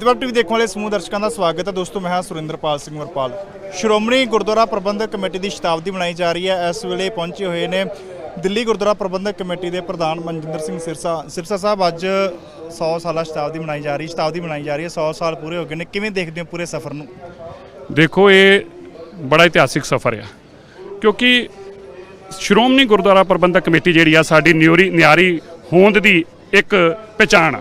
ਦਿਵਬ TV ਦੇਖਣ ਵਾਲੇ ਸਮੂਹ ਦਰਸ਼ਕਾਂ ਦਾ ਸਵਾਗਤ ਹੈ। ਦੋਸਤੋ, ਮੈਂ ਹਾਂ ਸੁਰਿੰਦਰਪਾਲ ਸਿੰਘ ਵਰਪਾਲ। ਸ਼੍ਰੋਮਣੀ ਗੁਰਦੁਆਰਾ ਪ੍ਰਬੰਧਕ ਕਮੇਟੀ ਦੀ ਸ਼ਤਾਬਦੀ ਮਨਾਈ ਜਾ ਰਹੀ ਹੈ। ਇਸ ਵੇਲੇ ਪਹੁੰਚੇ ਹੋਏ ਨੇ ਦਿੱਲੀ ਗੁਰਦੁਆਰਾ ਪ੍ਰਬੰਧਕ ਕਮੇਟੀ ਦੇ ਪ੍ਰਧਾਨ ਮਨਜਿੰਦਰ ਸਿੰਘ ਸਿਰਸਾ। ਸਿਰਸਾ ਸਾਹਿਬ, ਅੱਜ 100 ਸਾਲਾ ਸ਼ਤਾਬਦੀ ਮਨਾਈ ਜਾ ਰਹੀ ਹੈ ਸ਼ਤਾਬਦੀ ਮਨਾਈ ਜਾ ਰਹੀ ਹੈ। 100 ਸਾਲ ਪੂਰੇ ਹੋ ਗਏ ਨੇ। ਕਿਵੇਂ ਦੇਖਦੇ ਹੋ ਪੂਰੇ ਸਫ਼ਰ ਨੂੰ? ਦੇਖੋ, ਇਹ ਬੜਾ ਇਤਿਹਾਸਿਕ ਸਫ਼ਰ ਆ। ਕਿਉਂਕਿ ਸ਼੍ਰੋਮਣੀ ਗੁਰਦੁਆਰਾ ਪ੍ਰਬੰਧਕ ਕਮੇਟੀ ਜਿਹੜੀ ਆ, ਸਾਡੀ ਨਿਉਰੀ ਨਿਆਰੀ ਹੋਂਦ ਦੀ ਇੱਕ ਪਛਾਣ ਆ।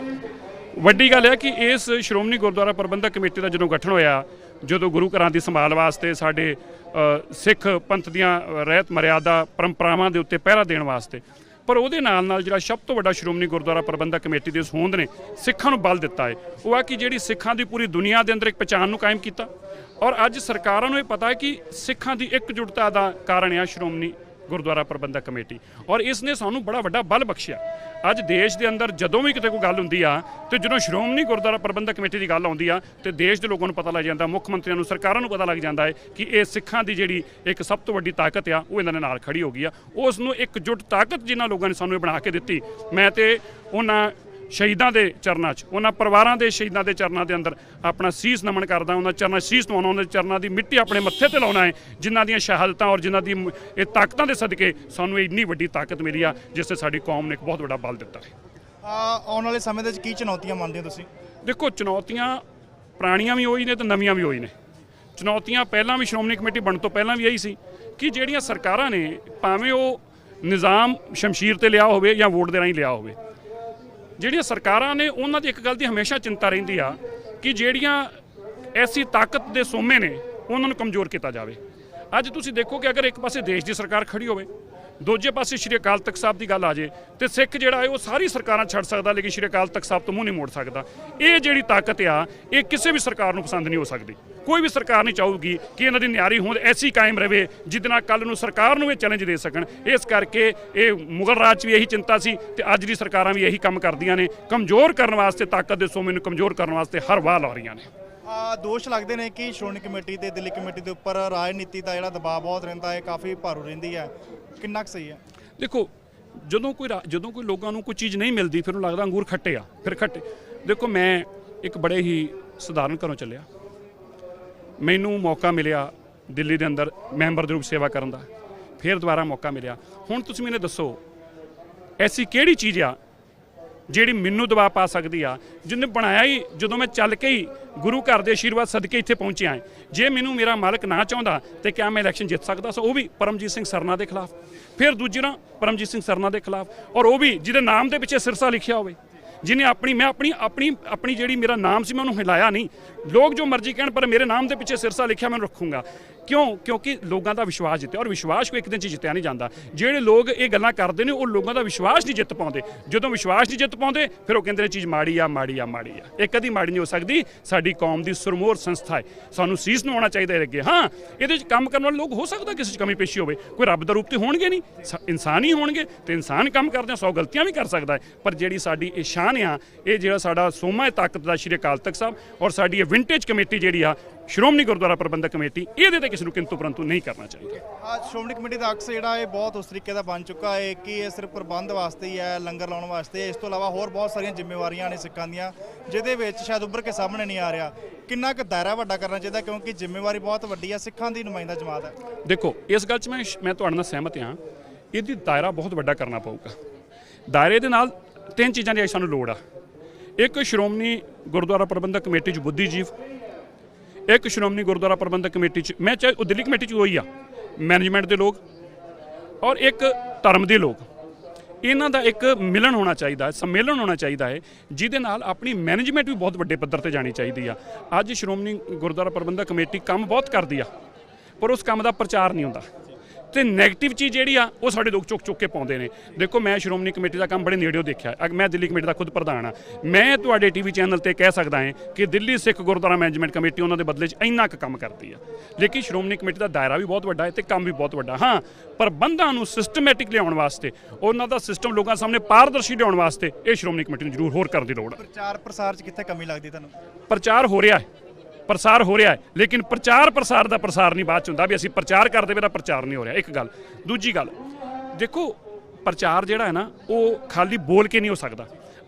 ਵੱਡੀ ਗੱਲ ਹੈ ਕਿ ਇਸ ਸ਼੍ਰੋਮਣੀ ਗੁਰਦੁਆਰਾ ਪ੍ਰਬੰਧਕ ਕਮੇਟੀ ਦਾ ਜਦੋਂ ਗਠਨ ਹੋਇਆ, ਜਦੋਂ ਗੁਰੂ ਘਰਾਂ ਦੀ ਸੰਭਾਲ ਵਾਸਤੇ ਸਾਡੇ ਸਿੱਖ ਪੰਥ ਦੀਆਂ ਰਹਿਤ ਮਰਿਆਦਾ ਪਰੰਪਰਾਵਾਂ ਦੇ ਉੱਤੇ ਪਹਿਰਾ ਦੇਣ ਵਾਸਤੇ, ਪਰ ਉਹਦੇ ਨਾਲ ਨਾਲ ਜਿਹੜਾ ਸਭ ਤੋਂ ਵੱਡਾ ਸ਼੍ਰੋਮਣੀ ਗੁਰਦੁਆਰਾ ਪ੍ਰਬੰਧਕ ਕਮੇਟੀ ਦੇ ਇਸ ਹੋਂਦ ਨੇ ਸਿੱਖਾਂ ਨੂੰ ਬਲ ਦਿੱਤਾ ਹੈ ਉਹ ਆ ਕਿ ਜਿਹੜੀ ਸਿੱਖਾਂ ਦੀ ਪੂਰੀ ਦੁਨੀਆ ਦੇ ਅੰਦਰ ਇੱਕ ਪਛਾਣ ਨੂੰ ਕਾਇਮ ਕੀਤਾ। ਔਰ ਅੱਜ ਸਰਕਾਰਾਂ ਨੂੰ ਇਹ ਪਤਾ ਹੈ ਕਿ ਸਿੱਖਾਂ ਦੀ ਇਕਜੁੱਟਤਾ ਦਾ ਕਾਰਨ ਆ ਸ਼੍ਰੋਮਣੀ ਗੁਰਦੁਆਰਾ ਪ੍ਰਬੰਧਕ ਕਮੇਟੀ। ਔਰ ਇਸ ਨੇ ਸਾਨੂੰ ਬੜਾ ਵੱਡਾ ਬਲ ਬਖਸ਼ਿਆ। ਅੱਜ ਦੇਸ਼ ਦੇ ਅੰਦਰ ਜਦੋਂ ਵੀ ਕਿਤੇ ਕੋਈ ਗੱਲ ਹੁੰਦੀ ਆ, ਤੇ ਜਦੋਂ ਸ਼੍ਰੋਮਣੀ ਗੁਰਦੁਆਰਾ ਪ੍ਰਬੰਧਕ ਕਮੇਟੀ ਦੀ ਗੱਲ ਆਉਂਦੀ ਆ, ਤੇ ਦੇਸ਼ ਦੇ ਲੋਕਾਂ ਨੂੰ ਪਤਾ ਲੱਗ ਜਾਂਦਾ, ਮੁੱਖ ਮੰਤਰੀਆਂ ਨੂੰ, ਸਰਕਾਰਾਂ ਨੂੰ ਪਤਾ ਲੱਗ ਜਾਂਦਾ ਹੈ ਕਿ ਇਹ ਸਿੱਖਾਂ ਦੀ ਜਿਹੜੀ ਇੱਕ ਸਭ ਤੋਂ ਵੱਡੀ ਤਾਕਤ ਆ, ਉਹ ਇਹਨਾਂ ਦੇ ਨਾਲ ਖੜੀ ਹੋ ਗਈ ਆ। ਉਸ ਨੂੰ ਇੱਕ ਇਕਜੁੱਟ ਤਾਕਤ ਜਿਨ੍ਹਾਂ ਲੋਕਾਂ ਨੇ ਸਾਨੂੰ ਇਹ ਬਣਾ ਕੇ ਦਿੱਤੀ। ਮੈਂ ਤੇ ਉਹਨਾਂ ਸ਼ਹੀਦਾਂ ਦੇ ਚਰਨਾਂ 'ਚ ਉਹਨਾਂ ਪਰਿਵਾਰਾਂ ਦੇ ਸ਼ਹੀਦਾਂ ਦੇ ਚਰਨਾਂ ਦੇ ਅੰਦਰ ਆਪਣਾ ਸੀਸ ਨਮਨ ਕਰਦਾ ਉਹਨਾਂ ਚਰਨਾਂ ਸੀਸ ਨਵਾਉਣਾ ਉਹਨਾਂ ਦੇ ਚਰਨਾਂ ਦੀ ਮਿੱਟੀ ਆਪਣੇ ਮੱਥੇ ਤੇ ਲਾਉਣਾ ਹੈ ਜਿਨ੍ਹਾਂ ਦੀਆਂ ਸ਼ਹਾਦਤਾਂ ਔਰ ਜਿਨ੍ਹਾਂ ਦੀ ਇਹ ਤਾਕਤਾਂ ਦੇ ਸਦਕੇ ਸਾਨੂੰ ਇੰਨੀ ਵੱਡੀ ਤਾਕਤ ਮਿਲੀ ਆ ਜਿਸ ਤੇ ਸਾਡੀ ਕੌਮ ਨੇ ਇੱਕ ਬਹੁਤ ਵੱਡਾ ਬਲ ਦਿੱਤਾ। ਹੈ ਆ ਆਉਣ ਵਾਲੇ ਸਮੇਂ ਦੇ ਵਿੱਚ ਕੀ ਚੁਣੌਤੀਆਂ ਮੰਨਦੇ ਹੋ ਤੁਸੀਂ? ਦੇਖੋ ਚੁਣੌਤੀਆਂ ਪੁਰਾਣੀਆਂ ਵੀ ਉਹੀ ਨੇ ਤੇ ਨਵੀਆਂ ਵੀ ਉਹੀ ਨੇ। ਚੁਣੌਤੀਆਂ ਪਹਿਲਾਂ ਵੀ ਸ਼੍ਰੋਮਣੀ ਕਮੇਟੀ ਬਣਨ ਤੋਂ ਪਹਿਲਾਂ ਵੀ ਇਹੀ ਸੀ ਕਿ ਜਿਹੜੀਆਂ ਸਰਕਾਰਾਂ ਨੇ ਭਾਵੇਂ ਉਹ ਨਿਜ਼ਾਮ ਸ਼ਮਸ਼ੀਰ ਤੇ ਲਿਆ ਹੋਵੇ ਜਾਂ ਵੋਟ ਦੇ ਰਾਹੀਂ ਲਿਆ ਹੋਵੇ ਜਿਹੜੀਆਂ ਸਰਕਾਰਾਂ ਨੇ ਉਹਨਾਂ ਦੀ ਇੱਕ ਗੱਲ ਦੀ ਹਮੇਸ਼ਾ ਚਿੰਤਾ ਰਹਿੰਦੀ ਆ ਕਿ ਜਿਹੜੀਆਂ ਐਸੀ ਤਾਕਤ ਦੇ ਸੋਮੇ ਨੇ, ਉਹਨਾਂ ਨੂੰ ਕਮਜ਼ੋਰ ਕੀਤਾ ਜਾਵੇ। ਅੱਜ ਤੁਸੀਂ ਦੇਖੋ ਕਿ ਅਗਰ ਇੱਕ ਪਾਸੇ ਦੇਸ਼ ਦੀ ਸਰਕਾਰ ਖੜੀ ਹੋਵੇ ਦੂਜੇ ਪਾਸੇ ਸ਼੍ਰੀ ਅਕਾਲ ਤਖਤ ਸਾਹਿਬ ਦੀ ਗੱਲ ਆ ਜੇ, ਤੇ ਸਿੱਖ ਜਿਹੜਾ ਹੈ ਉਹ ਸਾਰੀ ਸਰਕਾਰਾਂ ਛੱਡ ਸਕਦਾ, ਲੇਕਿਨ ਸ਼੍ਰੀ ਅਕਾਲ ਤਖਤ ਸਾਹਿਬ ਤੋਂ ਮੂੰਹ ਨਹੀਂ ਮੋੜ ਸਕਦਾ। ਇਹ ਜਿਹੜੀ ਤਾਕਤ ਆ, ਇਹ ਕਿਸੇ ਵੀ ਸਰਕਾਰ ਨੂੰ ਪਸੰਦ ਨਹੀਂ ਹੋ ਸਕਦੀ। ਕੋਈ ਵੀ ਸਰਕਾਰ ਨਹੀਂ ਚਾਹੂਗੀ ਕਿ ਇਹਨਾਂ ਦੀ ਨਿਆਰੀ ਹੋਂਦ ਐਸੀ ਕਾਇਮ ਰਵੇ, ਜਿਹਦੇ ਨਾਲ ਕੱਲ ਨੂੰ ਸਰਕਾਰ ਨੂੰ ਇਹ ਚੈਲੰਜ ਦੇ ਸਕਣ। ਇਸ ਕਰਕੇ ਇਹ ਮੁਗਲ ਰਾਜ 'ਚ ਵੀ ਇਹੀ ਚਿੰਤਾ ਸੀ ਤੇ ਅੱਜ ਦੀ ਸਰਕਾਰਾਂ ਵੀ ਇਹੀ ਕੰਮ ਕਰਦੀਆਂ ਨੇ। ਕਮਜ਼ੋਰ ਕਰਨ ਵਾਸਤੇ, ਤਾਕਤ ਦੇ ਸੋਮੇ ਨੂੰ ਕਮਜ਼ੋਰ ਕਰਨ ਵਾਸਤੇ ਹਰ ਵਾਹ ਲਾ ਰਹੀਆਂ ਨੇ। ਆ, ਦੋਸ਼ ਲੱਗਦੇ ਨੇ ਕਿ ਸ਼੍ਰੋਮਣੀ ਕਮੇਟੀ ਤੇ ਦਿੱਲੀ ਕਮੇਟੀ ਦੇ ਉੱਪਰ ਰਾਜਨੀਤੀ ਦਾ ਜਿਹੜਾ ਦਬਾਅ ਬਹੁਤ ਰਹਿੰਦਾ ਹੈ, ਕਾਫੀ ਭਾਰੂ ਰਹਿੰਦੀ ਹੈ। ਕਿੰਨਾ ਕੁ ਸਹੀ ਹੈ? ਦੇਖੋ, ਜਦੋਂ ਕੋਈ ਰਾ- ਜਦੋਂ ਕੋਈ ਲੋਕਾਂ ਨੂੰ ਕੋਈ ਚੀਜ਼ ਨਹੀਂ ਮਿਲਦੀ, ਫਿਰ ਉਹਨੂੰ ਲੱਗਦਾ ਅੰਗੂਰ ਖੱਟੇ ਆ, ਫਿਰ ਖੱਟੇ। ਦੇਖੋ, ਮੈਂ ਇੱਕ ਬੜੇ ਹੀ ਸਧਾਰਨ ਘਰੋਂ ਚੱਲਿਆ। ਮੈਨੂੰ ਮੌਕਾ ਮਿਲਿਆ ਦਿੱਲੀ ਦੇ ਅੰਦਰ ਮੈਂਬਰ ਦੇ ਰੂਪ ਸੇਵਾ ਕਰਨ ਦਾ। ਫਿਰ ਦੁਬਾਰਾ ਮੌਕਾ ਮਿਲਿਆ। ਹੁਣ ਤੁਸੀਂ ਮੈਨੂੰ ਦੱਸੋ, ਐਸੀ ਕਿਹੜੀ ਚੀਜ਼ ਆ ਜਿਹੜੀ ਮੈਨੂੰ ਦਬਾਅ ਪਾ ਸਕਦੀ ਆ, ਜਿਹਨੇ ਬਣਾਇਆ ਹੀ, ਜਦੋਂ ਮੈਂ ਚੱਲ ਕੇ ਹੀ ਗੁਰੂ ਘਰ ਦੇ ਆਸ਼ੀਰਵਾਦ ਸਦਕੇ ਇੱਥੇ ਪਹੁੰਚਿਆ ਹਾਂ। ਜੇ ਮੈਨੂੰ ਮੇਰਾ ਮਾਲਕ ਨਾ ਚਾਹੁੰਦਾ, ਤੇ ਕਿਆ ਮੈਂ ਇਲੈਕਸ਼ਨ ਜਿੱਤ ਸਕਦਾ? ਸੋ ਉਹ ਵੀ ਪਰਮਜੀਤ ਸਿੰਘ ਸਰਨਾ ਦੇ ਖਿਲਾਫ। ਫਿਰ ਦੂਜੀ ਨਾ ਪਰਮਜੀਤ ਸਿੰਘ ਸਰਨਾ ਦੇ ਖਿਲਾਫ। ਔਰ ਉਹ ਵੀ ਜਿਹਦੇ ਨਾਮ ਦੇ ਪਿੱਛੇ ਸਿਰਸਾ ਲਿਖਿਆ ਹੋਵੇ। ਜਿਹਨੇ ਆਪਣੀ, ਮੈਂ ਆਪਣੀ ਆਪਣੀ ਆਪਣੀ ਜਿਹੜੀ ਮੇਰਾ ਨਾਮ ਸੀ, ਮੈਂ ਉਹਨੂੰ ਹਿਲਾਇਆ ਨਹੀਂ। ਲੋਕ ਜੋ ਮਰਜ਼ੀ ਕਹਿਣ, ਪਰ ਮੇਰੇ ਨਾਮ ਦੇ ਪਿੱਛੇ ਸਿਰਸਾ ਲਿਖਿਆ, ਮੈਂ ਰੱਖੂੰਗਾ। ਕਿਉਂ? ਕਿਉਂਕਿ ਲੋਕਾਂ ਦਾ ਵਿਸ਼ਵਾਸ ਜਿੱਤਿਆ ਔਰ ਵਿਸ਼ਵਾਸ ਕੋਈ ਇੱਕ ਦਿਨ ਚ ਜਿੱਤਿਆ ਨਹੀਂ ਜਾਂਦਾ। ਜਿਹੜੇ ਲੋਕ ਇਹ ਗੱਲਾਂ ਕਰਦੇ ਨੇ, ਉਹ ਲੋਕਾਂ ਦਾ ਵਿਸ਼ਵਾਸ ਨਹੀਂ ਜਿੱਤ ਪਾਉਂਦੇ। ਜਦੋਂ ਵਿਸ਼ਵਾਸ ਨਹੀਂ ਜਿੱਤ ਪਾਉਂਦੇ, ਫਿਰ ਉਹ ਕਹਿੰਦੇ ਨੇ, ਚੀਜ਼ ਮਾੜੀ ਆ ਮਾੜੀ ਆ ਮਾੜੀ ਆ। ਇਹ ਕਦੀ ਮਾੜੀ ਨਹੀਂ ਹੋ ਸਕਦੀ। ਸਾਡੀ ਕੌਮ ਦੀ ਸੁਰਮੋਰ ਸੰਸਥਾ ਹੈ। ਸਾਨੂੰ ਸੀਸ ਨੂੰ ਆਉਣਾ ਚਾਹੀਦਾ ਹੈ ਅੱਗੇ। ਹਾਂ, ਇਹਦੇ ਚ ਕੰਮ ਕਰਨ ਵਾਲੇ ਲੋਕ ਹੋ ਸਕਦਾ ਕਿਸੇ ਚ ਕਮੀ ਪੇਸ਼ੀ ਹੋਵੇ। ਕੋਈ ਰੱਬ ਦਾ ਰੂਪ ਤੇ ਹੋਣਗੇ ਨਹੀਂ। ਸ- ਇਨਸਾਨ ਹੀ ਹੋਣਗੇ ਤੇ ਇਨਸਾਨ ਕੰਮ ਕਰਦੇ ਆ, ਸੌ ਗਲਤੀਆਂ ਵੀ ਕਰ ਸਕਦਾ ਹੈ। ਪਰ ਜਿਹੜੀ ਸਾਡੀ ਇਹ ਸ਼ਾਨ ਆ, ਇਹ ਜਿਹੜਾ ਸਾਡਾ ਸੋਮਾ ਹੈ ਤਾਕਤ ਦਾ ਸ਼੍ਰੀ ਅਕਾਲ ਤਖਤ ਸਾਹਿਬ ਔਰ ਸਾਡੀ ਇਹ ਵਿੰਟੇਜ ਕਮੇਟੀ ਜਿਹੜੀ ਆ ਸ਼੍ਰੋਮਣੀ ਗੁਰਦੁਆਰਾ ਪ੍ਰਬੰਧਕ ਕਮੇਟੀ ਇਹਦੇ ਤੇ ਕਿਸੇ ਨੂੰ ਕਿੰਤੂ ਪਰੰਤੂ ਨਹੀਂ ਕਰਨਾ ਚਾਹੀਦਾ। ਆ ਸ਼੍ਰੋਮਣੀ ਕਮੇਟੀ ਦਾ ਅਕਸ ਜਿਹੜਾ ਇਹ ਬਹੁਤ ਉਸ ਤਰੀਕੇ ਦਾ ਬਣ ਚੁੱਕਾ ਹੈ ਕਿ ਇਹ ਸਿਰਫ ਪ੍ਰਬੰਧ ਵਾਸਤੇ ਹੀ ਹੈ ਲੰਗਰ ਲਾਉਣ ਵਾਸਤੇ। ਇਸ ਤੋਂ ਇਲਾਵਾ ਹੋਰ ਬਹੁਤ ਸਾਰੀਆਂ ਜ਼ਿੰਮੇਵਾਰੀਆਂ ਨੇ ਸਿੱਖਾਂ ਦੀਆਂ ਜਿਹਦੇ ਵਿੱਚ ਸ਼ਾਇਦ ਉੱਭਰ ਕੇ ਸਾਹਮਣੇ ਨਹੀਂ ਆ ਰਿਹਾ। ਕਿੰਨਾ ਕੁ ਦਾਇਰਾ ਵੱਡਾ ਕਰਨਾ ਚਾਹੀਦਾ ਕਿਉਂਕਿ ਜ਼ਿੰਮੇਵਾਰੀ ਬਹੁਤ ਵੱਡੀ ਹੈ ਸਿੱਖਾਂ ਦੀ ਨੁਮਾਇੰਦਾ ਜਮਾਤ ਹੈ। ਦੇਖੋ ਇਸ ਗੱਲ 'ਚ ਮੈਂ ਮੈਂ ਤੁਹਾਡੇ ਨਾਲ ਸਹਿਮਤ ਹਾਂ ਇਹਦੀ ਦਾਇਰਾ ਬਹੁਤ ਵੱਡਾ ਕਰਨਾ ਪਊਗਾ। ਦਾਇਰੇ ਦੇ ਨਾਲ ਤਿੰਨ ਚੀਜ਼ਾਂ ਦੀ ਸਾਨੂੰ ਲੋੜ ਆ। ਇੱਕ ਸ਼੍ਰੋਮਣੀ ਗੁਰਦੁਆਰਾ ਪ੍ਰਬੰਧਕ ਕਮੇਟੀ 'ਚ ਬੁੱਧੀਜੀਵ ਇੱਕ ਸ਼੍ਰੋਮਣੀ ਗੁਰਦੁਆਰਾ ਪ੍ਰਬੰਧਕ ਕਮੇਟੀ 'ਚ, ਮੈਂ ਚਾਹੇ ਉਹ ਦਿੱਲੀ ਕਮੇਟੀ 'ਚ ਹੋਈ ਆ ਮੈਨੇਜਮੈਂਟ ਦੇ ਲੋਕ ਔਰ ਇੱਕ ਧਰਮ ਦੇ ਲੋਕ। ਇਹਨਾਂ ਦਾ ਇੱਕ ਮਿਲਣ ਹੋਣਾ ਚਾਹੀਦਾ ਹੈ, ਸੰਮੇਲਨ ਹੋਣਾ ਚਾਹੀਦਾ ਹੈ, ਜਿਹਦੇ ਨਾਲ ਆਪਣੀ ਮੈਨੇਜਮੈਂਟ ਵੀ ਬਹੁਤ ਵੱਡੇ ਪੱਧਰ ਤੇ ਜਾਣੀ ਚਾਹੀਦੀ ਆ। ਅੱਜ ਸ਼੍ਰੋਮਣੀ ਗੁਰਦੁਆਰਾ ਪ੍ਰਬੰਧਕ ਕਮੇਟੀ ਕੰਮ ਬਹੁਤ ਕਰਦੀ ਆ, ਪਰ ਉਸ ਕੰਮ ਦਾ ਪ੍ਰਚਾਰ ਨਹੀਂ ਹੁੰਦਾ। ਤੇ 네ਗੇਟਿਵ ਚੀਜ਼ ਜਿਹੜੀ ਆ ਉਹ ਸਾਡੇ ਲੋਕ ਚੁੱਕ ਚੁੱਕ ਕੇ ਪਾਉਂਦੇ ਨੇ। ਦੇਖੋ ਮੈਂ ਸ਼੍ਰੋਮਣੀ ਕਮੇਟੀ ਦਾ ਕੰਮ ਬੜੇ ਨੇੜਿਓਂ ਦੇਖਿਆ। ਅਗ ਮੈਂ ਦਿੱਲੀ ਕਮੇਟੀ ਦਾ ਖੁਦ ਪ੍ਰਧਾਨ ਆ। ਮੈਂ ਤੁਹਾਡੇ ਟੀਵੀ ਚੈਨਲ ਤੇ ਕਹਿ ਸਕਦਾ ਹਾਂ ਕਿ ਦਿੱਲੀ ਸਿੱਖ ਗੁਰਦੁਆਰਾ ਮੈਨੇਜਮੈਂਟ ਕਮੇਟੀ ਉਹਨਾਂ ਦੇ ਬਦਲੇ 'ਚ ਇੰਨਾ ਕੁ ਕੰਮ ਕਰਦੀ ਆ। ਲੇਕਿਨ ਸ਼੍ਰੋਮਣੀ ਕਮੇਟੀ ਦਾ ਦਾਇਰਾ ਵੀ ਬਹੁਤ ਵੱਡਾ ਹੈ ਤੇ ਕੰਮ ਵੀ ਬਹੁਤ ਵੱਡਾ। ਹਾਂ ਪ੍ਰਬੰਧਾਂ ਨੂੰ ਸਿਸਟਮੈਟਿਕ ਲਿਆਉਣ ਵਾਸਤੇ ਉਹਨਾਂ ਦਾ ਸਿਸਟਮ ਲੋਕਾਂ ਸਾਹਮਣੇ ਪਾਰਦਰਸ਼ੀ ਲਿਆਉਣ ਵਾਸਤੇ ਇਹ ਸ਼੍ਰੋਮਣੀ ਕਮੇਟੀ ਨੂੰ ਜ਼ਰੂਰ ਹੋਰ ਕਰਨ ਦੀ ਲੋੜ ਹੈ ਪ੍ਰਚਾਰ ਪ੍ਰਸਾਰ 'ਚ ਕਿੱਥੇ ਕਮੀ ਲੱਗਦੀ ਤੁਹਾਨੂੰ? ਪ੍ਰਚਾਰ ਹੋ ਰਿਹਾ ਹੈ। ਪ੍ਰਸਾਰ ਹੋ ਰਿਹਾ ਹੈ। ਲੇਕਿਨ ਪ੍ਰਚਾਰ ਪ੍ਰਸਾਰ ਦਾ ਪ੍ਰਸਾਰ ਨਹੀਂ, ਬਾਅਦ ਚ ਹੁੰਦਾ ਵੀ ਅਸੀਂ ਪ੍ਰਚਾਰ ਕਰਦੇ ਵੇ ਦਾ ਪ੍ਰਚਾਰ ਨਹੀਂ ਹੋ ਰਿਹਾ। ਇੱਕ ਗੱਲ। ਦੂਜੀ ਗੱਲ, ਦੇਖੋ, ਪ੍ਰਚਾਰ ਜਿਹੜਾ ਹੈ ਨਾ, ਉਹ ਖਾਲੀ ਬੋਲ ਕੇ ਨਹੀਂ ਹੋ ਸਕਦਾ।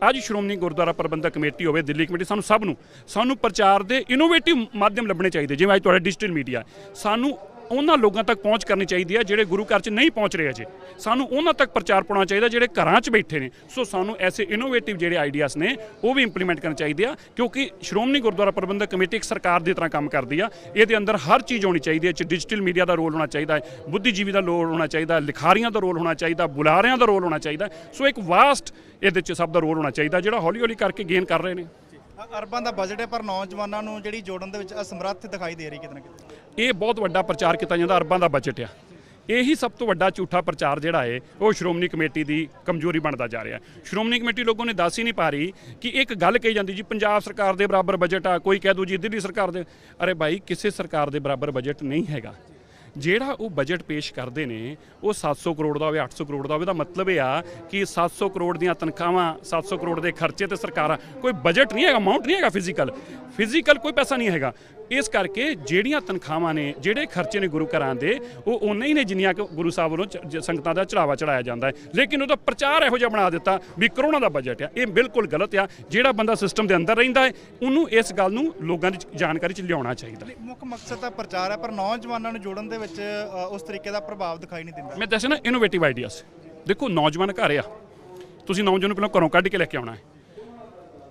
ਅੱਜ ਸ਼੍ਰੋਮਣੀ ਗੁਰਦੁਆਰਾ ਪ੍ਰਬੰਧਕ ਕਮੇਟੀ ਹੋਵੇ, ਦਿੱਲੀ ਕਮੇਟੀ, ਸਾਨੂੰ ਸਭ ਨੂੰ, ਸਾਨੂੰ ਪ੍ਰਚਾਰ ਦੇ ਇਨੋਵੇਟਿਵ ਮਾਧਿਅਮ ਲੱਭਣੇ ਚਾਹੀਦੇ। ਜਿਵੇਂ ਅੱਜ ਤੁਹਾਡਾ ਡਿਜੀਟਲ ਮੀਡੀਆ ਸਾਨੂੰ ਉਹਨਾਂ ਲੋਕਾਂ ਤੱਕ ਪਹੁੰਚ ਕਰਨੀ ਚਾਹੀਦੀ ਹੈ ਜਿਹੜੇ ਗੁਰੂ ਘਰ 'ਚ ਨਹੀਂ ਪਹੁੰਚ ਰਹੇ ਅਜੇ। ਸਾਨੂੰ ਉਹਨਾਂ ਤੱਕ ਪ੍ਰਚਾਰ ਪਾਉਣਾ ਚਾਹੀਦਾ ਜਿਹੜੇ ਘਰਾਂ 'ਚ ਬੈਠੇ ਨੇ। ਸੋ ਸਾਨੂੰ ਐਸੇ ਇਨੋਵੇਟਿਵ ਜਿਹੜੇ ਆਈਡੀਆਜ਼ ਨੇ, ਉਹ ਵੀ ਇੰਪਲੀਮੈਂਟ ਕਰਨੇ ਚਾਹੀਦੇ ਆ, ਕਿਉਂਕਿ ਸ਼੍ਰੋਮਣੀ ਗੁਰਦੁਆਰਾ ਪ੍ਰਬੰਧਕ ਕਮੇਟੀ ਇੱਕ ਸਰਕਾਰ ਦੀ ਤਰ੍ਹਾਂ ਕੰਮ ਕਰਦੀ ਆ। ਇਹਦੇ ਅੰਦਰ ਹਰ ਚੀਜ਼ ਹੋਣੀ ਚਾਹੀਦੀ ਹੈ ਚ ਡਿਜੀਟਲ ਮੀਡੀਆ ਦਾ ਰੋਲ ਹੋਣਾ ਚਾਹੀਦਾ ਹੈ, ਬੁੱਧੀਜੀਵੀ ਦਾ ਰੋਲ ਹੋਣਾ ਚਾਹੀਦਾ ਲਿਖਾਰੀਆਂ ਦਾ ਰੋਲ ਹੋਣਾ ਚਾਹੀਦਾ, ਬੁਲਾਰਿਆਂ ਦਾ ਰੋਲ ਹੋਣਾ ਚਾਹੀਦਾ ਸੋ ਇੱਕ ਵਾਸਟ ਇਹਦੇ 'ਚ ਸਭ ਦਾ ਰੋਲ ਹੋਣਾ ਚਾਹੀਦਾ, ਜਿਹੜਾ ਹੌਲੀ ਹੌਲੀ ਕਰਕੇ ਗੇਨ ਕਰ ਰਹੇ ਨੇ। ਅਰਬਾਂ ਦਾ ਬਜਟ ਹੈ, ਪਰ ਨੌਜਵਾਨਾਂ ਨੂੰ ਜਿਹੜੀ ਜੋੜਨ ਦੇ ਵਿੱਚ ਅਸਮਰੱਥ ਦਿਖਾਈ ਦੇ ਰਹੀ ਕਿਤੇ ਨਾ ਕਿਤੇ। ਇਹ ਬਹੁਤ ਵੱਡਾ ਪ੍ਰਚਾਰ ਕੀਤਾ ਜਾਂਦਾ, ਅਰਬਾਂ ਦਾ ਬਜਟ ਆ। ਇਹੀ ਸਭ ਤੋਂ ਵੱਡਾ ਝੂਠਾ ਪ੍ਰਚਾਰ ਜਿਹੜਾ ਹੈ, ਉਹ ਸ਼੍ਰੋਮਣੀ ਕਮੇਟੀ ਦੀ ਕਮਜ਼ੋਰੀ ਬਣਦਾ ਜਾ ਰਿਹਾ। ਸ਼੍ਰੋਮਣੀ ਕਮੇਟੀ ਲੋਕਾਂ ਨੇ ਦੱਸ ਹੀ ਨਹੀਂ ਪਾ ਰਹੀ ਕਿ ਇੱਕ ਗੱਲ ਕਹੀ ਜਾਂਦੀ ਜੀ, ਪੰਜਾਬ ਸਰਕਾਰ ਦੇ ਬਰਾਬਰ ਬਜਟ ਆ, ਕੋਈ ਕਹਿ ਦੂ ਜੀ, ਦਿੱਲੀ ਸਰਕਾਰ ਦੇ। ਅਰੇ ਭਾਈ, ਕਿਸੇ ਸਰਕਾਰ ਦੇ ਬਰਾਬਰ ਬਜਟ ਨਹੀਂ ਹੈਗਾ। ਜਿਹੜਾ ਉਹ ਬਜਟ ਪੇਸ਼ ਕਰਦੇ ਨੇ, ਉਹ 700 ਕਰੋੜ ਦਾ ਹੋਵੇ 800 ਕਰੋੜ ਦਾ ਹੋਵੇ ਦਾ ਮਤਲਬ ਇਹ ਆ ਕਿ 700 ਕਰੋੜ ਦੀਆਂ ਤਨਖਾਹਾਂ 700 ਕਰੋੜ ਦੇ ਖਰਚੇ ਤੇ ਸਰਕਾਰਾਂ, ਕੋਈ ਬਜਟ ਨਹੀਂ ਹੈਗਾ ਅਮਾਉਂਟ ਨਹੀਂ ਹੈਗਾ ਫਿਜ਼ੀਕਲ ਫਿਜ਼ੀਕਲ ਕੋਈ ਪੈਸਾ ਨਹੀਂ ਹੈਗਾ। ਇਸ ਕਰਕੇ ਜਿਹੜੀਆਂ ਤਨਖਾਹਾਂ ਨੇ, ਜਿਹੜੇ ਖਰਚੇ ਨੇ ਗੁਰੂ ਘਰਾਂ ਦੇ, ਉਹ ਉਹਨੇ ਹੀ ਨੇ ਜਿੰਨੀਆਂ ਕਿ ਗੁਰੂ ਸਾਹਿਬ ਵੱਲੋਂ ਚ- ਜ- ਸੰਗਤਾਂ ਦਾ ਚੜਾਵਾ ਚੜਾਇਆ ਜਾਂਦਾ ਹੈ। ਲੇਕਿਨ ਉਹਦਾ ਪ੍ਰਚਾਰ ਇਹੋ ਜਿਹਾ ਬਣਾ ਦਿੱਤਾ ਵੀ ਕਰੋਨਾ ਦਾ ਬਜਟ ਆ। ਇਹ ਬਿਲਕੁਲ ਗਲਤ ਆ। ਜਿਹੜਾ ਬੰਦਾ ਸਿਸਟਮ ਦੇ ਅੰਦਰ ਰਹਿੰਦਾ ਹੈ, ਉਹਨੂੰ ਇਸ ਗੱਲ ਨੂੰ ਲੋਕਾਂ ਦੀ ਜਾਣਕਾਰੀ ਚ ਲਿਆਉਣਾ ਚਾਹੀਦਾ। ਮੁੱਖ ਮਕਸਦ ਤਾਂ ਪ੍ਰਚਾਰ ਹੈ, ਪਰ ਨੌਜਵਾਨਾਂ ਨੂੰ ਜੋੜਨ ਦੇ ਵਿੱਚ ਅ, ਉਸ ਤਰੀਕੇ ਦਾ ਪ੍ਰਭਾਵ ਦਿਖਾਈ ਨਹੀਂ ਦਿੰਦਾ। ਮੈਂ ਦੱਸਿਆ ਨਾ ਇਨੋਵੇਟਿਵ ਆਈਡੀਆਜ਼ ਦੇਖੋ ਨੌਜਵਾਨ ਘਰ ਆ। ਤੁਸੀਂ ਨੌਜਵਾਨ ਨੂੰ ਪਹਿਲਾਂ ਘਰੋਂ ਕੱਢ ਕੇ ਲੈ ਕੇ ਆਉਣਾ ਹੈ।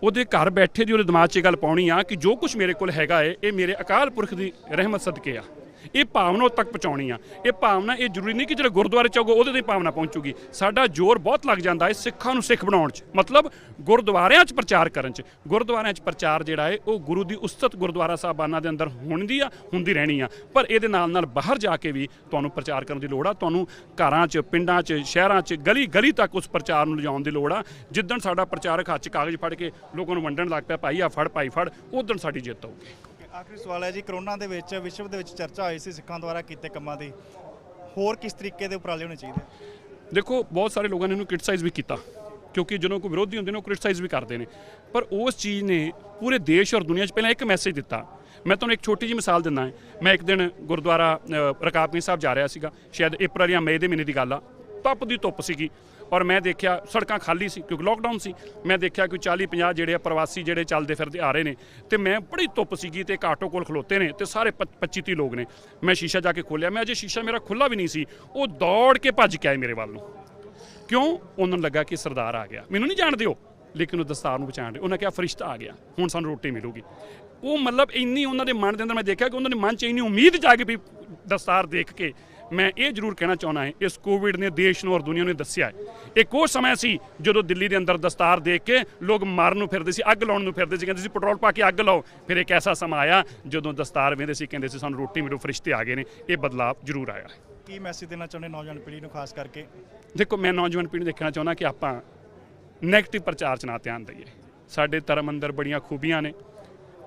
ਉਹਦੇ ਘਰ ਬੈਠੇ ਦੀ ਉਹਦੇ ਦਿਮਾਗ 'ਚ ਇਹ ਗੱਲ ਪਾਉਣੀ ਆ ਕਿ ਜੋ ਕੁਝ ਮੇਰੇ ਕੋਲ ਹੈਗਾ ਏ ਇਹ ਮੇਰੇ ਅਕਾਲ ਪੁਰਖ ਦੀ ਰਹਿਮਤ ਸਦਕੇ ਆ। ਇਹ ਭਾਵਨਾ ਉਹ ਤੱਕ ਪਹੁੰਚਾਉਣੀ ਆ। ਇਹ ਭਾਵਨਾ ਇਹ ਜ਼ਰੂਰੀ ਨਹੀਂ ਕਿ ਜਿਹੜੇ ਗੁਰਦੁਆਰੇ ਚ ਹੋਊਗਾ ਉਹਦੇ ਤੇ ਭਾਵਨਾ ਪਹੁੰਚੂਗੀ। ਸਾਡਾ ਜ਼ੋਰ ਬਹੁਤ ਲੱਗ ਜਾਂਦਾ ਹੈ ਸਿੱਖਾਂ ਨੂੰ ਸਿੱਖ ਬਣਾਉਣ 'ਚ। ਮਤਲਬ ਗੁਰਦੁਆਰਿਆਂ 'ਚ ਪ੍ਰਚਾਰ ਕਰਨ 'ਚ। ਗੁਰਦੁਆਰਿਆਂ 'ਚ ਪ੍ਰਚਾਰ ਜਿਹੜਾ ਹੈ, ਉਹ ਗੁਰੂ ਦੀ ਉਸਤਤ ਗੁਰਦੁਆਰਾ ਸਾਹਿਬਾਨਾਂ ਦੇ ਅੰਦਰ ਹੁੰਦੀ ਆ, ਹੁੰਦੀ ਰਹਿਣੀ ਆ। ਪਰ ਇਹਦੇ ਨਾਲ ਨਾਲ ਬਾਹਰ ਜਾ ਕੇ ਵੀ ਤੁਹਾਨੂੰ ਪ੍ਰਚਾਰ ਕਰਨ ਦੀ ਲੋੜ ਆ। ਤੁਹਾਨੂੰ ਘਰਾਂ 'ਚ, ਪਿੰਡਾਂ 'ਚ, ਸ਼ਹਿਰਾਂ 'ਚ, ਗਲੀ ਗਲੀ ਤੱਕ ਉਸ ਪ੍ਰਚਾਰ ਨੂੰ ਲਿਜਾਉਣ ਦੀ ਲੋੜ ਆ। ਜਿੱਦਣ ਸਾਡਾ ਪ੍ਰਚਾਰਕ ਹੱਥ 'ਚ ਕਾਗਜ਼ ਫੜ ਕੇ ਲੋਕਾਂ ਨੂੰ ਵੰਡਣ ਲੱਗ ਪਿਆ, ਭਾਈ ਆ ਫੜ, ਭਾਈ ਫੜ, ਉਦੋਂ ਸਾਡੀ ਜਿੱਤ ਆਊਗੀ। ਆਖਰੀ ਸਵਾਲ ਹੈ ਜੀ ਕਰੋਨਾ ਦੇ ਵਿੱਚ ਵਿਸ਼ਵ ਦੇ ਵਿੱਚ ਚਰਚਾ ਹੋਈ ਸੀ ਸਿੱਖਾਂ ਦੁਆਰਾ ਕੀਤੇ ਕੰਮਾਂ ਦੀ। ਹੋਰ ਕਿਸ ਤਰੀਕੇ ਦੇ ਉਪਰਾਲੇ ਹੋਣੇ ਚਾਹੀਦੇ? ਦੇਖੋ ਬਹੁਤ ਸਾਰੇ ਲੋਕਾਂ ਨੇ ਇਹਨੂੰ ਕ੍ਰਿਟਿਸਾਈਜ਼ ਵੀ ਕੀਤਾ ਕਿਉਂਕਿ ਜਦੋਂ ਕੋਈ ਵਿਰੋਧੀ ਹੁੰਦੇ ਨੇ ਉਹ ਕ੍ਰਿਟਿਸਾਈਜ਼ ਵੀ ਕਰਦੇ ਨੇ। ਪਰ ਉਸ ਚੀਜ਼ ਨੇ ਪੂਰੇ ਦੇਸ਼ ਔਰ ਦੁਨੀਆ 'ਚ ਪਹਿਲਾਂ ਇੱਕ ਮੈਸੇਜ ਦਿੱਤਾ। ਮੈਂ ਤੁਹਾਨੂੰ ਇੱਕ ਛੋਟੀ ਜਿਹੀ ਮਿਸਾਲ ਦਿੰਦਾ ਹਾਂ। ਮੈਂ ਇੱਕ ਦਿਨ ਗੁਰਦੁਆਰਾ ਅ, ਸਾਹਿਬ ਜਾ ਰਿਹਾ ਸੀਗਾ। ਸ਼ਾਇਦ ਅਪ੍ਰੈਲ ਜਾਂ ਮਈ ਦੇ ਮਹੀਨੇ ਦੀ ਗੱਲ ਆ। ਤਪ ਦੀ ਧੁੱਪ ਸੀਗੀ। ਔਰ ਮੈਂ ਦੇਖਿਆ ਸੜਕਾਂ ਖਾਲੀ ਸੀ ਕਿਉਂਕਿ ਲੋਕਡਾਊਨ ਸੀ। ਮੈਂ ਦੇਖਿਆ ਕੋਈ 40 50 ਜਿਹੜੇ ਆ ਪ੍ਰਵਾਸੀ ਜਿਹੜੇ ਚੱਲਦੇ ਫਿਰਦੇ ਆ ਰਹੇ ਨੇ ਤੇ ਮੈਂ ਬੜੀ ਧੁੱਪ ਸੀਗੀ ਤੇ ਇੱਕ ਆਟੋ ਕੋਲ ਖਲੋਤੇ ਨੇ ਤੇ ਸਾਰੇ 25 30 ਲੋਕ ਨੇ। ਮੈਂ ਸ਼ੀਸ਼ਾ ਜਾ ਕੇ ਖੋਲਿਆ ਮੈਂ ਅਜੇ ਸ਼ੀਸ਼ਾ ਮੇਰਾ ਖੁੱਲਾ ਵੀ ਨਹੀਂ ਸੀ। ਉਹ ਦੌੜ ਕੇ ਭੱਜ ਕੇ ਆਏ ਮੇਰੇ ਵੱਲ ਨੂੰ। ਕਿਉਂ? ਉਹਨਾਂ ਨੂੰ ਲੱਗਾ ਕਿ ਸਰਦਾਰ ਆ ਗਿਆ। ਮੈਨੂੰ ਨਹੀਂ ਜਾਣਦੇ ਹੋ ਲੇਕਿਨ ਉਹ ਦਸਤਾਰ ਨੂੰ ਪਛਾਣਦੇ ਉਹਨਾਂ ਕਿਹਾ, ਫਰਿਸ਼ਤਾ ਆ ਗਿਆ। ਹੁਣ ਸਾਨੂੰ ਰੋਟੀ ਮਿਲੂਗੀ। ਉਹ ਮਤਲਬ ਇੰਨੀ ਉਹਨਾਂ ਦੇ ਮਨ ਦੇ ਅੰਦਰ ਮੈਂ ਦੇਖਿਆ ਕਿ ਉਹਨਾਂ ਦੇ ਮਨ 'ਚ ਇੰਨੀ ਉਮੀਦ ਜਾਗ ਪਈ ਦਸਤਾਰ ਦੇਖ ਕੇ ਮੈਂ ਇਹ ਜ਼ਰੂਰ ਕਹਿਣਾ ਚਾਹੁੰਦਾ ਹਾਂ ਇਸ ਕੋਵਿਡ ਨੇ ਦੇਸ਼ ਨੂੰ ਔਰ ਦੁਨੀਆ ਨੂੰ ਦੱਸਿਆ ਹੈ। ਇੱਕ ਉਹ ਸਮਾਂ ਸੀ ਜਦੋਂ ਦਿੱਲੀ ਦੇ ਅੰਦਰ ਦਸਤਾਰ ਦੇਖ ਕੇ ਲੋਕ ਮਾਰਨ ਨੂੰ ਫਿਰਦੇ ਸੀ ਅੱਗ ਲਾਉਣ ਨੂੰ ਫਿਰਦੇ ਸੀ ਕਹਿੰਦੇ ਸੀ ਪੈਟਰੋਲ ਪਾ ਕੇ ਅੱਗ ਲਾਓ। ਫਿਰ ਇੱਕ ਐਸਾ ਸਮਾਂ ਆਇਆ ਜਦੋਂ ਦਸਤਾਰ ਵੇਂਦੇ ਸੀ ਕਹਿੰਦੇ ਸੀ ਸਾਨੂੰ ਰੋਟੀ ਮਿਲੂ ਫਰਿਸ਼ਤੇ ਆ ਗਏ ਨੇ। ਇਹ ਬਦਲਾਅ ਜ਼ਰੂਰ ਆਇਆ ਹੈ। ਕੀ ਮੈਸੇਜ ਦੇਣਾ ਚਾਹੁੰਦੇ ਨੌਜਵਾਨ ਪੀੜ੍ਹੀ ਨੂੰ ਖਾਸ ਕਰਕੇ? ਦੇਖੋ ਮੈਂ ਨੌਜਵਾਨ ਪੀੜ੍ਹੀ ਨੂੰ ਦੇਖਣਾ ਚਾਹੁੰਦਾ ਕਿ ਆਪਾਂ ਨੈਗੇਟਿਵ ਪ੍ਰਚਾਰ 'ਚ ਨਾ ਧਿਆਨ ਦਈਏ। ਸਾਡੇ ਧਰਮ ਅੰਦਰ ਬੜੀਆਂ ਖੂਬੀਆਂ ਨੇ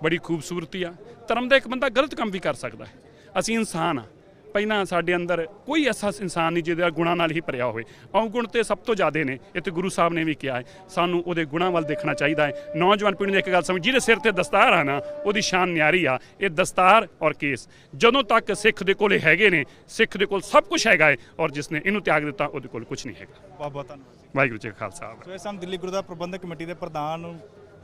ਬੜੀ ਖੂਬਸੂਰਤੀ ਆ। ਧਰਮ ਦਾ ਇੱਕ ਬੰਦਾ ਗਲਤ ਕੰਮ ਵੀ ਕਰ ਸਕਦਾ ਹੈ। ਅਸੀਂ ਇਨਸਾਨ ਆ। ਪਹਿਲਾਂ ਸਾਡੇ ਅੰਦਰ ਕੋਈ ਐਸਾ ਇਨਸਾਨ ਨਹੀਂ ਜਿਹਦੇ ਗੁਣਾਂ ਨਾਲ ਹੀ ਭਰਿਆ ਹੋਵੇ। ਔਗੁਣ ਤੇ ਸਭ ਤੋਂ ਜ਼ਿਆਦੇ ਨੇ ਇਹ ਤੇ ਗੁਰੂ ਸਾਹਿਬ ਨੇ ਵੀ ਕਿਹਾ ਹੈ ਸਾਨੂੰ ਉਹਦੇ ਗੁਣਾਂ ਵੱਲ ਦੇਖਣਾ ਚਾਹੀਦਾ ਹੈ। ਨੌਜਵਾਨ ਪੀੜ੍ਹੀ ਨੂੰ ਇੱਕ ਗੱਲ ਸਮਝ ਜਿਹਦੇ ਸਿਰ ਤੇ ਦਸਤਾਰ ਆ ਨਾ ਉਹਦੀ ਸ਼ਾਨ ਨਿਆਰੀ ਆ ਇਹ ਦਸਤਾਰ ਔਰ ਕੇਸ। ਜਦੋਂ ਤੱਕ ਸਿੱਖ ਦੇ ਕੋਲੇ ਹੈਗੇ ਨੇ ਸਿੱਖ ਦੇ ਕੋਲ ਸਭ ਕੁਝ ਹੈਗਾ ਹੈ ਔਰ ਜਿਸ ਨੇ ਇਹਨੂੰ ਤਿਆਗ ਦਿੱਤਾ ਉਹਦੇ ਕੋਲ ਕੁਝ ਨਹੀਂ ਹੈਗਾ। ਬਹੁਤ ਬਹੁਤ ਧੰਨਵਾਦ ਵਾਹਿਗੁਰੂ ਜੀ ਕਾ ਖਾਲਸਾ। ਸੋ ਇਸ ਸਮ ਦਿੱਲੀ ਗੁਰਦੁਆਰਾ ਪ੍ਰਬੰਧਕ ਕਮੇਟੀ ਦੇ ਪ੍ਰਧਾਨ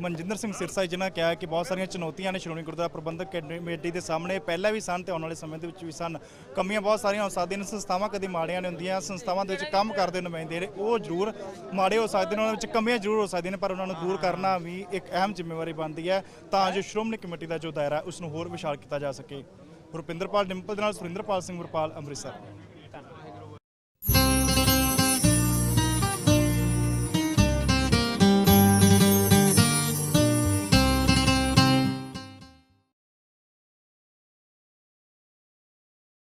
ਮਨਜਿੰਦਰ ਸਿੰਘ ਸਿਰਸਾ ਜਿਨ੍ਹਾਂ ਕਿਹਾ ਕਿ ਬਹੁਤ ਸਾਰੀਆਂ ਚੁਣੌਤੀਆਂ ਨੇ ਸ਼੍ਰੋਮਣੀ ਗੁਰਦੁਆਰਾ ਪ੍ਰਬੰਧਕ ਕਮੇਟੀ ਦੇ ਸਾਹਮਣੇ, ਪਹਿਲਾਂ ਵੀ ਸਨ ਤੇ ਆਉਣ ਵਾਲੇ ਸਮੇਂ ਦੇ ਵਿੱਚ ਵੀ ਸਨ। ਕਮੀਆਂ ਬਹੁਤ ਸਾਰੀਆਂ ਹੋ ਸਕਦੀਆਂ ਨੇ, ਸੰਸਥਾਵਾਂ ਕਦੀ ਮਾੜੀਆਂ ਨਹੀਂ ਹੁੰਦੀਆਂ, ਸੰਸਥਾਵਾਂ ਦੇ ਵਿੱਚ ਕੰਮ ਕਰਦੇ ਨੁਮਾਇੰਦੇ ਨੇ, ਉਹ ਜ਼ਰੂਰ ਮਾੜੇ ਹੋ ਸਕਦੇ ਨੇ, ਉਹਨਾਂ ਵਿੱਚ ਕਮੀਆਂ ਜ਼ਰੂਰ ਹੋ ਸਕਦੀਆਂ ਨੇ, ਪਰ ਉਹਨਾਂ ਨੂੰ ਦੂਰ ਕਰਨਾ ਵੀ ਇੱਕ ਅਹਿਮ ਜ਼ਿੰਮੇਵਾਰੀ ਬਣਦੀ ਹੈ। ਤਾਂ ਜੋ ਸ਼੍ਰੋਮਣੀ ਕਮੇਟੀ ਦਾ ਜੋ ਦਾਇਰਾ ਉਸ ਨੂੰ ਹੋਰ ਵਿਸ਼ਾਲ ਕੀਤਾ ਜਾ ਸਕੇ। ਰੁਪਿੰਦਰਪਾਲ ਡਿੰਪਲ ਦੇ ਨਾਲ ਸੁਰਿੰਦਰਪਾਲ ਸਿੰਘ ਵਰਪਾਲ, ਅੰਮ੍ਰਿਤਸਰ।